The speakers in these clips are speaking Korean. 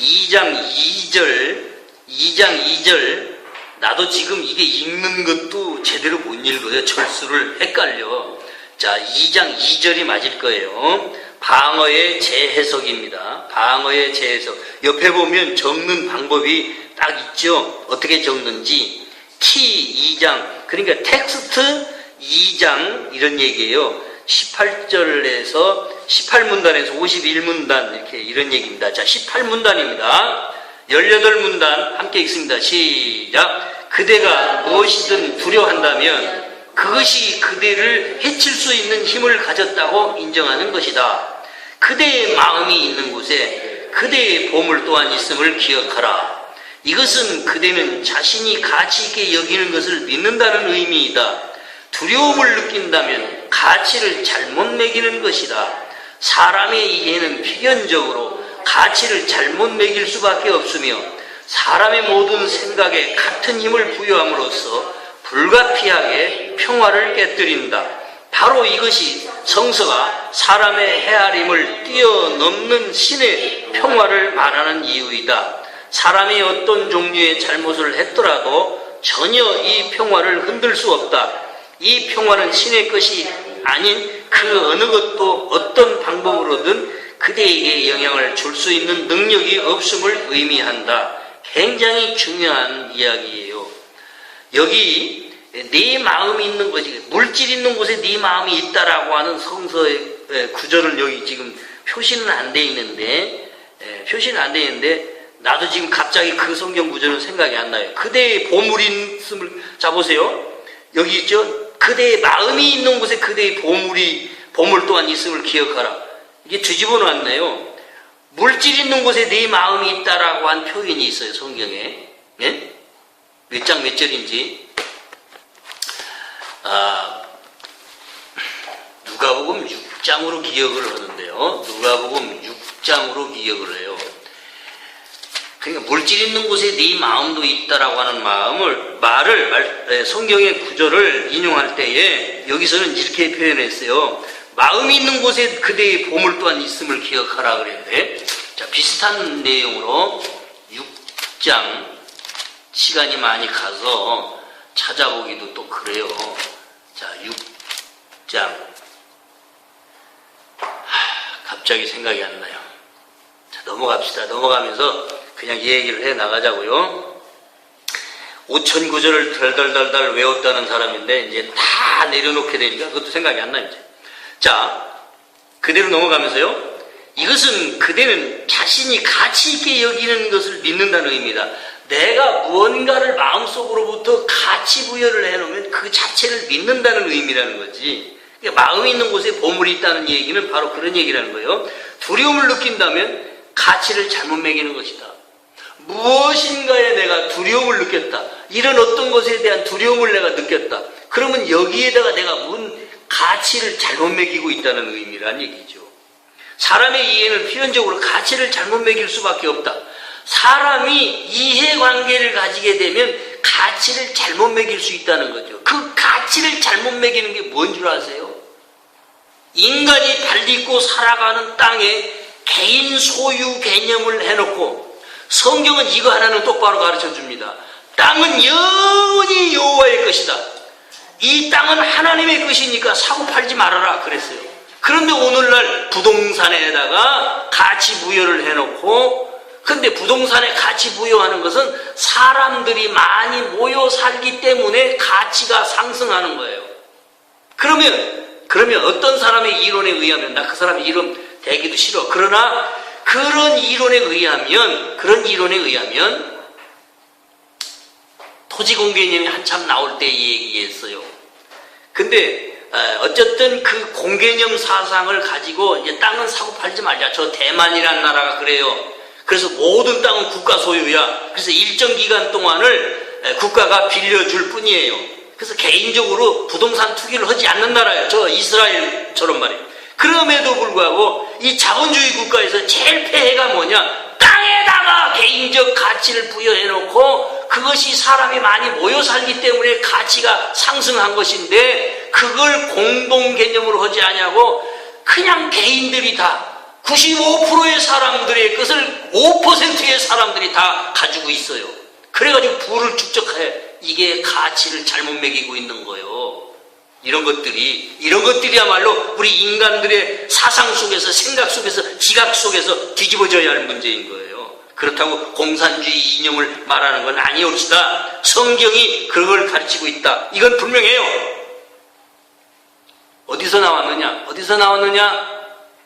2장 2절, 2장 2절, 나도 지금 이게 읽는 것도 제대로 못 읽어요. 절수를 헷갈려. 자, 2장 2절이 맞을 거예요. 방어의 재해석입니다. 방어의 재해석. 옆에 보면 적는 방법이 딱 있죠. 어떻게 적는지. T 2장. 그러니까 텍스트 2장 이런 얘기예요. 18절에서 18문단에서 51문단 이렇게 이런 얘기입니다. 자, 18문단입니다. 18문단 함께 읽습니다. 시작. 그대가 무엇이든 두려워한다면 그것이 그대를 해칠 수 있는 힘을 가졌다고 인정하는 것이다. 그대의 마음이 있는 곳에 그대의 보물 또한 있음을 기억하라. 이것은 그대는 자신이 가치 있게 여기는 것을 믿는다는 의미이다. 두려움을 느낀다면 가치를 잘못 매기는 것이다. 사람의 이해는 필연적으로 가치를 잘못 매길 수밖에 없으며 사람의 모든 생각에 같은 힘을 부여함으로써 불가피하게 평화를 깨뜨린다. 바로 이것이 성서가 사람의 헤아림을 뛰어넘는 신의 평화를 말하는 이유이다. 사람이 어떤 종류의 잘못을 했더라도 전혀 이 평화를 흔들 수 없다. 이 평화는 신의 것이 아닌 그 어느 것도 어떤 방법으로든 그대에게 영향을 줄 수 있는 능력이 없음을 의미한다. 굉장히 중요한 이야기예요. 여기 네 마음이 있는 곳이 물질 있는 곳에 네 마음이 있다라고 하는 성서의 구절을 여기 지금 표시는 안 돼 있는데 예, 표시는 안 돼 있는데 나도 지금 갑자기 그 성경 구절은 생각이 안 나요. 그대의 보물이 있음을 자 보세요. 여기 있죠. 그대의 마음이 있는 곳에 그대의 보물이 보물 또한 있음을 기억하라. 이게 뒤집어 놨네요. 물질 있는 곳에 네 마음이 있다라고 한 표현이 있어요. 성경에. 예? 몇장 몇 절인지. 아, 누가복음 6장으로 기억을 하는데요. 누가복음 6장으로 기억을 해요. 그러니까 물질 있는 곳에 네 마음도 있다라고 하는 마음을 말을 말- 에, 성경의 구절을 인용할 때에 여기서는 이렇게 표현했어요. 마음이 있는 곳에 그대의 보물 또한 있음을 기억하라 그랬는데 자 비슷한 내용으로 6장 시간이 많이 가서 찾아보기도 또 그래요. 자 6장 갑자기 생각이 안 나요. 자, 넘어갑시다. 넘어가면서 그냥 이 얘기를 해 나가자고요. 5천 구절을 덜덜덜덜 외웠다는 사람인데 이제 다 내려놓게 되니까 그것도 생각이 안. 이제. 자, 그대로 넘어가면서요. 이것은 그대는 자신이 가치 있게 여기는 것을 믿는다는 의미다. 내가 무언가를 마음속으로부터 가치 부여를 해놓으면 그 자체를 믿는다는 의미라는 거지. 그러니까 마음이 있는 곳에 보물이 있다는 얘기는 바로 그런 얘기라는 거예요. 두려움을 느낀다면 가치를 잘못 매기는 것이다. 무엇인가에 내가 두려움을 느꼈다. 이런 어떤 것에 대한 두려움을 내가 느꼈다. 그러면 여기에다가 내가 문 가치를 잘못 매기고 있다는 의미란 얘기죠. 사람의 이해는 필연적으로 가치를 잘못 매길 수밖에 없다. 사람이 이해관계를 가지게 되면 가치를 잘못 매길 수 있다는 거죠. 그 가치를 잘못 매기는 게 뭔 줄 아세요? 인간이 발 딛고 살아가는 땅에 개인 소유 개념을 해놓고 성경은 이거 하나는 똑바로 가르쳐 줍니다. 땅은 영원히 여호와의 것이다. 이 땅은 하나님의 것이니까 사고 팔지 말아라 그랬어요. 그런데 오늘날 부동산에다가 가치 부여를 해놓고 근데 부동산에 가치 부여하는 것은 사람들이 많이 모여 살기 때문에 가치가 상승하는 거예요. 그러면 그러면 어떤 사람의 이론에 의하면 나 그 사람 이름 대기도 싫어. 그러나 그런 이론에 의하면 그런 이론에 의하면 토지 공개념이 한참 나올 때이 얘기했어요. 근데 어, 어쨌든 그 공개념 사상을 가지고 이제 땅은 사고 팔지 말자. 저 대만이라는 나라가 그래요. 그래서 모든 땅은 국가 소유야. 그래서 일정 기간 동안을 에, 국가가 빌려줄 뿐이에요. 그래서 개인적으로 부동산 투기를 하지 않는 나라예요. 저 이스라엘처럼 말이에요. 그럼에도 불구하고 이 자본주의 국가에서 제일 폐해가 뭐냐? 땅에다가 개인적 가치를 부여해놓고 그것이 사람이 많이 모여 살기 때문에 가치가 상승한 것인데 그걸 공동 개념으로 하지 않냐고 그냥 개인들이 다 95%의 사람들의 것을 5%의 사람들이 다 가지고 있어요. 그래가지고 부를 축적해 이게 가치를 잘못 매기고 있는 거예요. 이런 것들이 이런 것들이야말로 우리 인간들의 사상 속에서 생각 속에서 지각 속에서 뒤집어져야 할 문제인 거예요. 그렇다고 공산주의 이념을 말하는 건 아니옵시다. 성경이 그걸 가르치고 있다. 이건 분명해요. 어디서 나왔느냐? 어디서 나왔느냐?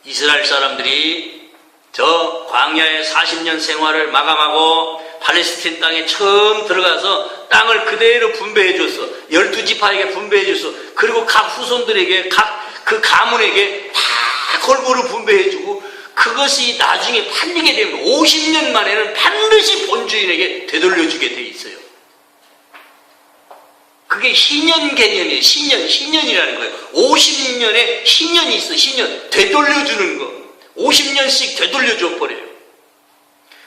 이스라엘 사람들이 저 광야의 40년 생활을 마감하고 팔레스틴 땅에 처음 들어가서 땅을 그대로 분배해 줬어. 열두 지파에게 분배해 줬어. 그리고 각 후손들에게 각 그 가문에게 다 골고루 분배해 주고 그것이 나중에 팔리게 되면 50년 만에는 반드시 본주인에게 되돌려주게 돼 있어요. 그게 신년 개념이에요. 신년, 신년이라는 거예요. 50년에 신년이 있어, 신년. 되돌려주는 거. 50년씩 되돌려줘 버려요.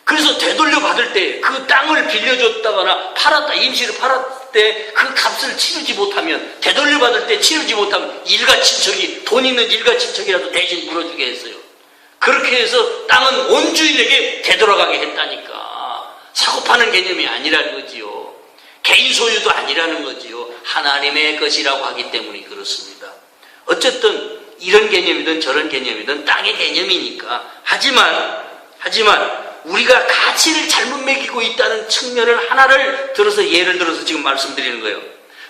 그래서 되돌려 받을 때 그 땅을 빌려줬다거나 팔았다, 임시로 팔았을 때 그 값을 치르지 못하면, 되돌려 받을 때 치르지 못하면 일가 친척이, 돈 있는 일가 친척이라도 대신 물어주게 했어요. 그렇게 해서 땅은 원주인에게 되돌아가게 했다니까. 사고 파는 개념이 아니라는 거지요. 개인 소유도 아니라는 거지요. 하나님의 것이라고 하기 때문에 그렇습니다. 어쨌든 이런 개념이든 저런 개념이든 땅의 개념이니까. 하지만, 하지만 우리가 가치를 잘못 매기고 있다는 측면을 하나를 들어서 예를 들어서 지금 말씀드리는 거예요.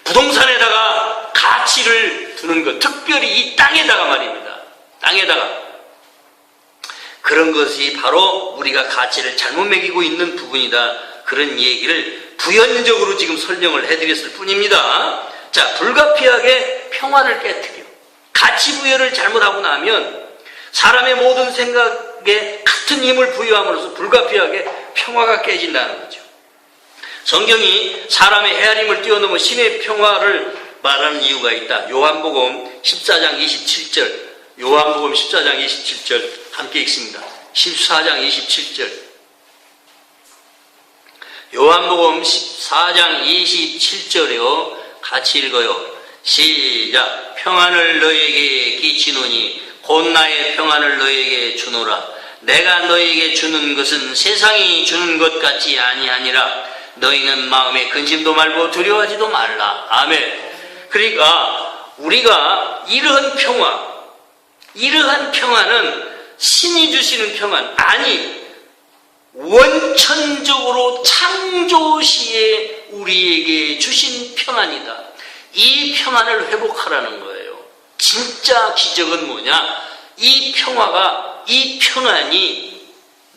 부동산에다가 가치를 두는 것, 특별히 이 땅에다가 말입니다. 땅에다가. 그런 것이 바로 우리가 가치를 잘못 매기고 있는 부분이다. 그런 얘기를 부연적으로 지금 설명을 해드렸을 뿐입니다. 자, 불가피하게 평화를 깨뜨려. 가치 부여를 잘못하고 나면 사람의 모든 생각 에 같은 힘을 부여함으로써 불가피하게 평화가 깨진다는 거죠. 성경이 사람의 헤아림을 뛰어넘어 신의 평화를 말하는 이유가 있다. 요한복음 14장 27절. 요한복음 14장 27절 함께 읽습니다. 14장 27절. 요한복음 14장 27절이요. 같이 읽어요. 시작. 평안을 너에게 끼치노니 곧 나의 평안을 너에게 주노라. 내가 너에게 주는 것은 세상이 주는 것 같지 아니하니라. 너희는 마음에 근심도 말고 두려워하지도 말라. 아멘. 그러니까 우리가 이러한 평화, 이러한 평화는 신이 주시는 평안 아니 원천적으로 창조시에 우리에게 주신 평안이다. 이 평안을 회복하라는 거예요. 진짜 기적은 뭐냐? 이 평화가 이 평안이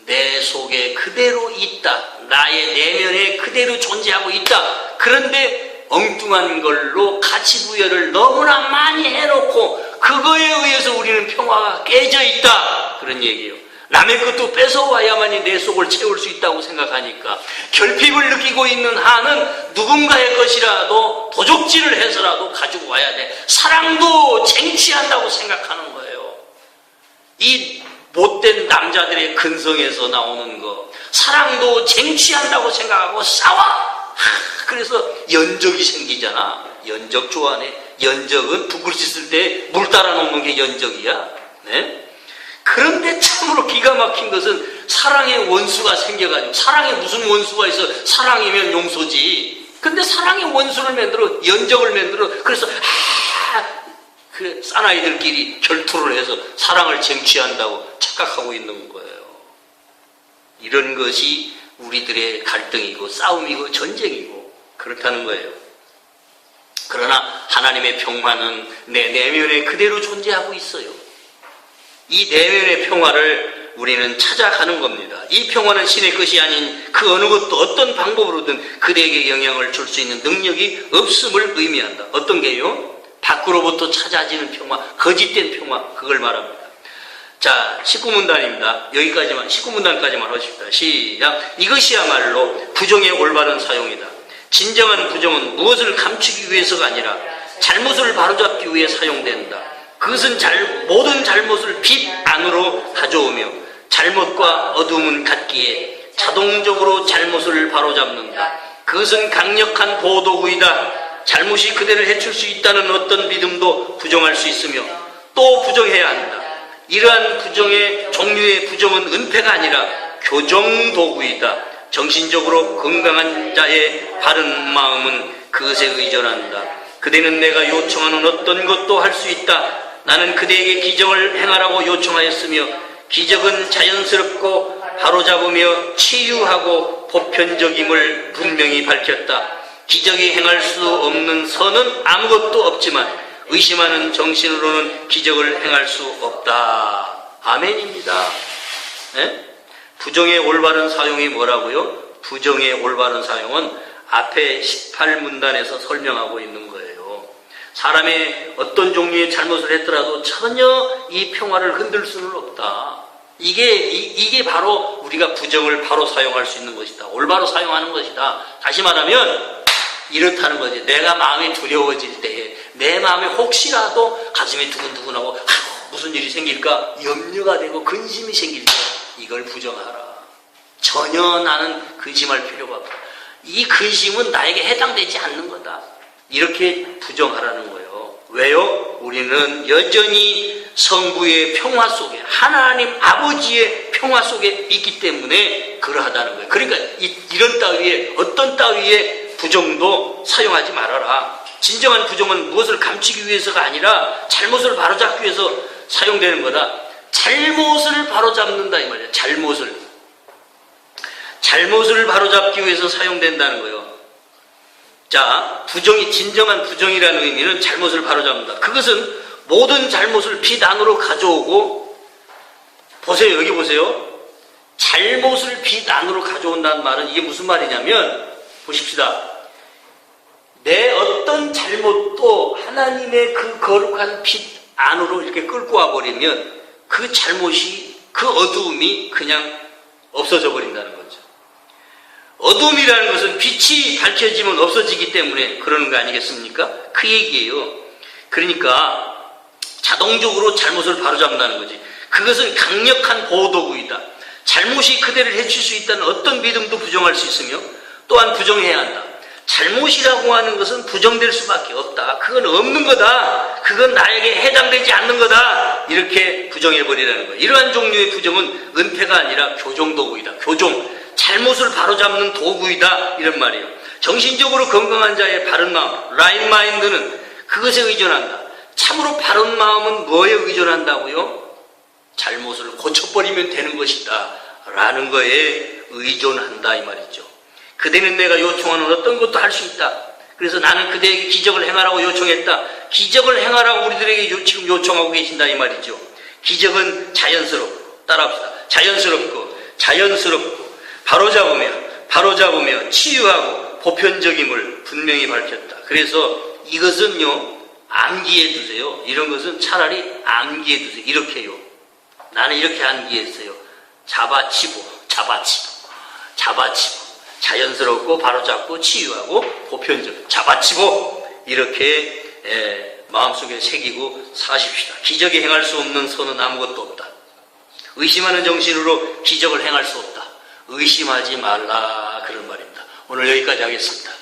내 속에 그대로 있다. 나의 내면에 그대로 존재하고 있다. 그런데 엉뚱한 걸로 가치 부여를 너무나 많이 해놓고 그거에 의해서 우리는 평화가 깨져 있다. 그런 얘기예요. 남의 것도 뺏어와야만이 내 속을 채울 수 있다고 생각하니까 결핍을 느끼고 있는 한은 누군가의 것이라도 도적질을 해서라도 가지고 와야 돼. 사랑도 쟁취한다고 생각하는 거예요. 이 못된 남자들의 근성에서 나오는 거. 사랑도 쟁취한다고 생각하고 싸워. 그래서 연적이 생기잖아. 연적 좋아하네. 연적은 북을 씻을 때물 따라 놓는 게 연적이야. 네? 그런데 참으로 기가 막힌 것은 사랑의 원수가 생겨가지고 사랑에 무슨 원수가 있어 사랑이면 용서지 근데 사랑의 원수를 만들어 연적을 만들어 그래서 아, 그 사나이들끼리 결투를 해서 사랑을 쟁취한다고 착각하고 있는 거예요 이런 것이 우리들의 갈등이고 싸움이고 전쟁이고 그렇다는 거예요 그러나 하나님의 평화는 내 내면에 그대로 존재하고 있어요 이 내면의 평화를 우리는 찾아가는 겁니다. 이 평화는 신의 것이 아닌 그 어느 것도 어떤 방법으로든 그대에게 영향을 줄 수 있는 능력이 없음을 의미한다. 어떤 게요? 밖으로부터 찾아지는 평화, 거짓된 평화, 그걸 말합니다. 자, 19문단입니다. 여기까지만, 19문단까지만 하십시다. 시작. 이것이야말로 부정의 올바른 사용이다. 진정한 부정은 무엇을 감추기 위해서가 아니라 잘못을 바로잡기 위해 사용된다. 그것은 잘, 모든 잘못을 빛 안으로 가져오며 잘못과 어둠은 같기에 자동적으로 잘못을 바로잡는다. 그것은 강력한 보도구이다. 잘못이 그대를 해칠 수 있다는 어떤 믿음도 부정할 수 있으며 또 부정해야 한다. 이러한 부정의 종류의 부정은 은폐가 아니라 교정 도구이다. 정신적으로 건강한 자의 바른 마음은 그것에 의존한다. 그대는 내가 요청하는 어떤 것도 할 수 있다. 나는 그대에게 기적을 행하라고 요청하였으며 기적은 자연스럽고 바로잡으며 치유하고 보편적임을 분명히 밝혔다. 기적이 행할 수 없는 선은 아무것도 없지만 의심하는 정신으로는 기적을 행할 수 없다. 아멘입니다. 예? 부정의 올바른 사용이 뭐라고요? 부정의 올바른 사용은 앞에 18문단에서 설명하고 있는 거예요. 사람의 어떤 종류의 잘못을 했더라도 전혀 이 평화를 흔들 수는 없다. 이게, 이, 게 바로 우리가 부정을 바로 사용할 수 있는 것이다. 올바로 사용하는 것이다. 다시 말하면 이렇다는 거지. 내가 마음이 두려워질 때, 내 마음에 혹시라도 가슴이 두근두근하고, 아이고, 무슨 일이 생길까? 염려가 되고 근심이 생길 때, 이걸 부정하라. 전혀 나는 근심할 필요가 없다. 이 근심은 나에게 해당되지 않는 거다. 이렇게 부정하라는 거예요. 왜요? 우리는 여전히 성부의 평화 속에, 하나님 아버지의 평화 속에 있기 때문에 그러하다는 거예요. 그러니까 이, 이런 따위에, 어떤 따위의 부정도 사용하지 말아라. 진정한 부정은 무엇을 감추기 위해서가 아니라 잘못을 바로잡기 위해서 사용되는 거다. 잘못을 바로잡는다 이 말이야. 잘못을. 잘못을 바로잡기 위해서 사용된다는 거예요. 자, 부정이 진정한 부정이라는 의미는 잘못을 바로잡는다. 그것은 모든 잘못을 빛 안으로 가져오고 보세요. 여기 보세요. 잘못을 빛 안으로 가져온다는 말은 이게 무슨 말이냐면 보십시다. 내 어떤 잘못도 하나님의 그 거룩한 빛 안으로 이렇게 끌고 와 버리면 그 잘못이 그 어두움이 그냥 없어져 버린다는 거죠. 어둠이라는 것은 빛이 밝혀지면 없어지기 때문에 그러는 거 아니겠습니까? 그 얘기예요. 그러니까 자동적으로 잘못을 바로잡는다는 거지. 그것은 강력한 보호도구이다. 잘못이 그대를 해칠 수 있다는 어떤 믿음도 부정할 수 있으며 또한 부정해야 한다. 잘못이라고 하는 것은 부정될 수밖에 없다. 그건 없는 거다. 그건 나에게 해당되지 않는 거다. 이렇게 부정해버리라는 거예요. 이러한 종류의 부정은 은폐가 아니라 교정도구이다. 교정. 잘못을 바로잡는 도구이다. 이런 말이에요. 정신적으로 건강한 자의 바른 마음, 라인 마인드는 그것에 의존한다. 참으로 바른 마음은 뭐에 의존한다고요? 잘못을 고쳐버리면 되는 것이다. 라는 거에 의존한다. 이 말이죠. 그대는 내가 요청하는 어떤 것도 할 수 있다. 그래서 나는 그대에게 기적을 행하라고 요청했다. 기적을 행하라고 우리들에게 요- 지금 요청하고 계신다. 이 말이죠. 기적은 자연스럽고, 따라합시다. 자연스럽고, 자연스럽고, 바로잡으며, 바로잡으며, 치유하고, 보편적임을 분명히 밝혔다. 그래서 이것은요, 암기해 두세요. 이런 것은 차라리 암기해 두세요. 이렇게요. 나는 이렇게 암기했어요. 잡아치고, 잡아치고, 잡아치고. 자연스럽고 바로잡고 치유하고 보편적 잡아치고 이렇게 에, 마음속에 새기고 사십시다. 기적이 행할 수 없는 선은 아무것도 없다. 의심하는 정신으로 기적을 행할 수 없다. 의심하지 말라 그런 말입니다. 오늘 여기까지 하겠습니다.